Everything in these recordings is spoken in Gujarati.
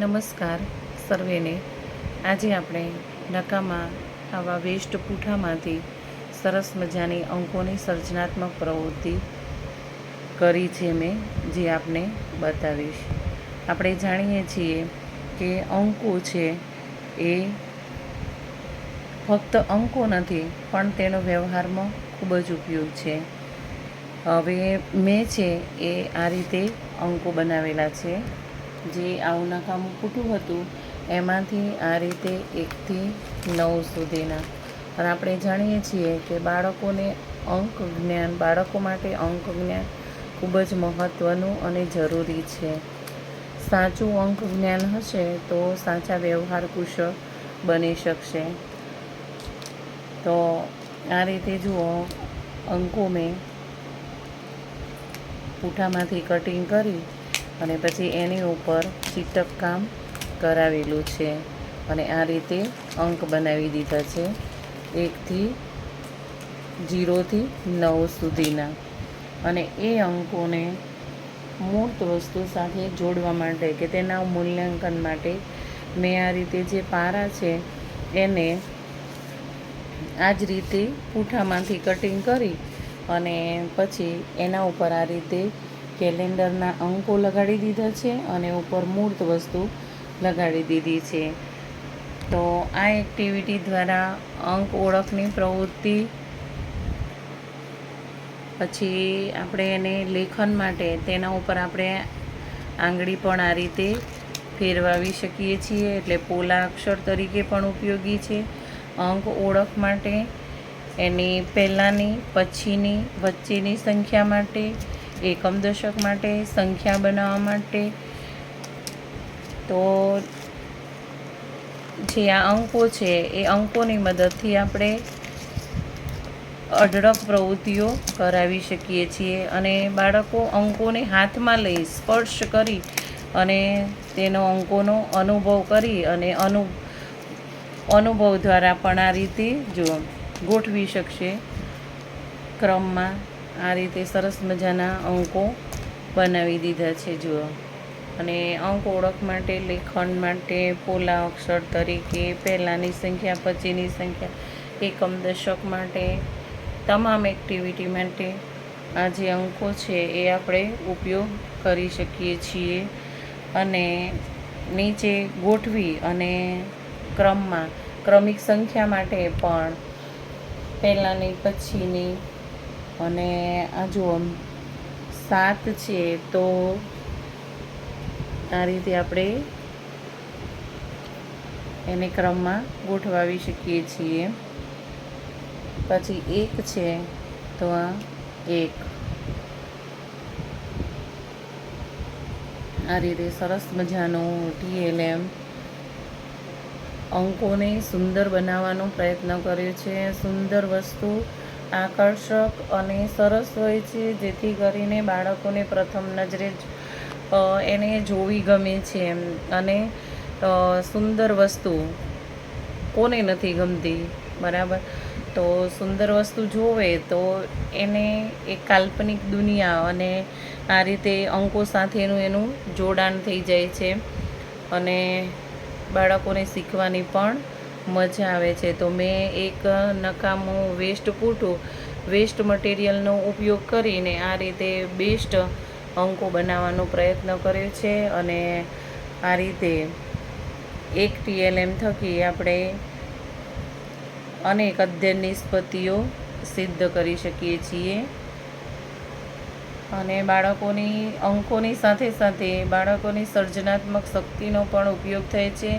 નમસ્કાર સર્વેને. આજે આપણે નકામા આવા વેસ્ટ પૂઠામાંથી સરસ મજાની અંકોની સર્જનાત્મક પ્રવૃત્તિ કરી છે મેં, જે આપને બતાવીશ. આપણે જાણીએ છીએ કે અંકો છે એ ફક્ત અંકો નથી, પણ તેનો વ્યવહારમાં ખૂબ જ ઉપયોગ છે. હવે મેં છે એ આ રીતે અંકો બનાવેલા છે. જે આવું નકામું પૂઠું હતું, એમાંથી આ રીતે એકથી નવ સુધીના. અને આપણે જાણીએ છીએ કે બાળકોને અંક જ્ઞાન, બાળકો માટે અંક જ્ઞાન ખૂબ જ મહત્ત્વનું અને જરૂરી છે. સાચું અંક જ્ઞાન હશે તો સાચા વ્યવહાર કુશળ બની શકશે. તો આ રીતે જુઓ અંકો મેં પૂઠામાંથી કટિંગ કરી અને પછી એની ઉપર ચીટક કામ કરાવેલું છે. અને આ રીતે અંક બનાવી દીધા છે. એકથી જીરોથી નવ સુધીના. અને એ અંકોને મૂર્ત વસ્તુ સાથે જોડવા માટે કે તેના મૂલ્યાંકન માટે મેં આ રીતે જે પારા છે એને આ જ રીતે પૂઠામાંથી કટિંગ કરી અને પછી એના ઉપર આ રીતે કેલેન્ડરના અંકો લગાડી દીધા છે અને ઉપર મૂર્ત વસ્તુ લગાડી દીધી છે. તો આ એક્ટિવિટી દ્વારા અંક ઓળખની પ્રવૃત્તિ પછી આપણે એને લેખન માટે તેના ઉપર આપણે આંગળી પણ આ રીતે ફેરવાવી શકીએ છીએ એટલે પોલા અક્ષર તરીકે પણ ઉપયોગી છે. અંક ઓળખ માટે એની પહેલાંની, પછીની, વચ્ચેની સંખ્યા માટે એકમ દશક માટે, સંખ્યા બનાવવા માટે. તો જે આ અંકો છે, એ અંકોની મદદથી આપણે અઢળક પ્રવૃત્તિઓ કરાવી શકીએ છીએ અને બાળકો અંકોને હાથમાં લઈ સ્પર્શ કરી અને તેનો અંકોનો અનુભવ કરી અને અનુ, અનુભવ દ્વારા પણ આ રીતે જો ગોઠવી શકશે ક્રમમાં. આ રીતે સરસ મજાના અંકો બનાવી દીધા છે જુઓ. અને અંક ઓળખ માટે, લેખન માટે, પોલા અક્ષર તરીકે, પહેલાંની સંખ્યા, પછીની સંખ્યા, એકમ દશક માટે, તમામ એક્ટિવિટી માટે આ જે અંકો છે એ આપણે ઉપયોગ કરી શકીએ છીએ અને નીચે ગોઠવી અને ક્રમમાં, ક્રમિક સંખ્યા માટે પણ, પહેલાંની, પછીની અને આ જુઓ સાત છે તો આ રીતે આપણે એને ક્રમમાં ગોઠવાવી શકીએ છીએ. પછી એક છે તો આ એક. આ રીતે સરસ મજાનું ટીએલએમ અંકોને સુંદર બનાવવાનો પ્રયત્ન કર્યો છે. સુંદર વસ્તુ આકર્ષક અને સરસ હોય છે, જેથી કરીને બાળકોને પ્રથમ નજરે જ એને જોવી ગમે છે એમ. અને સુંદર વસ્તુ કોને નથી ગમતી, બરાબર? તો સુંદર વસ્તુ જોવે તો એને એક કાલ્પનિક દુનિયા અને આ રીતે અંકો સાથેનું એનું જોડાણ થઈ જાય છે. અને બાળકોને શીખવાની પણ મજા આવે છે. તો મેં એક નકામું વેસ્ટ પૂઠું વેસ્ટ મટીરિયલનો ઉપયોગ કરીને આ રીતે બેસ્ટ અંકો બનાવવાનો પ્રયત્ન કર્યો છે અને આ રીતે એક ટીએલએમ થકી આપણે અનેક અધ્યયન નિષ્પત્તિઓ સિદ્ધ કરી શકીએ છીએ. અને બાળકોની અંકોની સાથે સાથે બાળકોની સર્જનાત્મક શક્તિનો પણ ઉપયોગ થાય છે.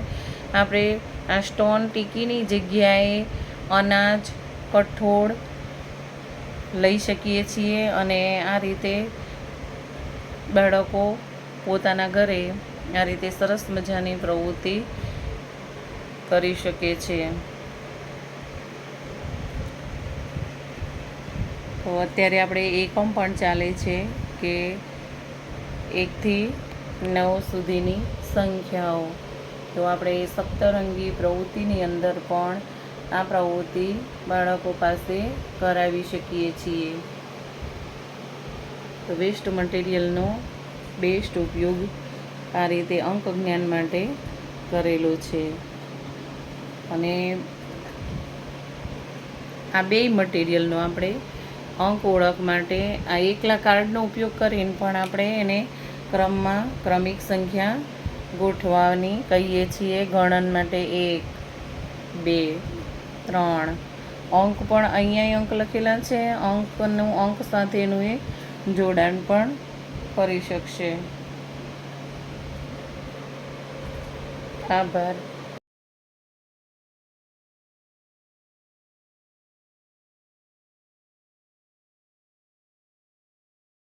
આપણે આ સ્ટોન ટીકીની જગ્યાએ અનાજ, કઠોળ લઈ શકીએ છીએ અને આ રીતે બાળકો પોતાના ઘરે આ રીતે સરસ મજાની પ્રવૃત્તિ કરી શકે છે. તો અત્યારે આપણે એકમ પણ ચાલે છે કે એકથી નવ સુધીની સંખ્યાઓ તો આપણે સપ્તરંગી પ્રવૃત્તિની અંદર પણ આ પ્રવૃત્તિ બાળકો પાસે કરાવી શકીએ છીએ. તો વેસ્ટ મટીરિયલનો બેસ્ટ ઉપયોગ આ રીતે અંક જ્ઞાન માટે કરેલો છે. અને આ બે મટીરિયલનો આપણે અંક ઓળખ માટે આ એકલા કાર્ડનો ઉપયોગ કરીને પણ આપણે એને ક્રમમાં ક્રમિક સંખ્યા ગોઠવવાની કહીએ છીએ ગણન માટે એક, બે, ત્રણ. અંક પણ અહીંયા અંક લખેલા છે. અંકનું અંક સાથેનું એ જોડાણ પણ કરી શકશે. આભાર.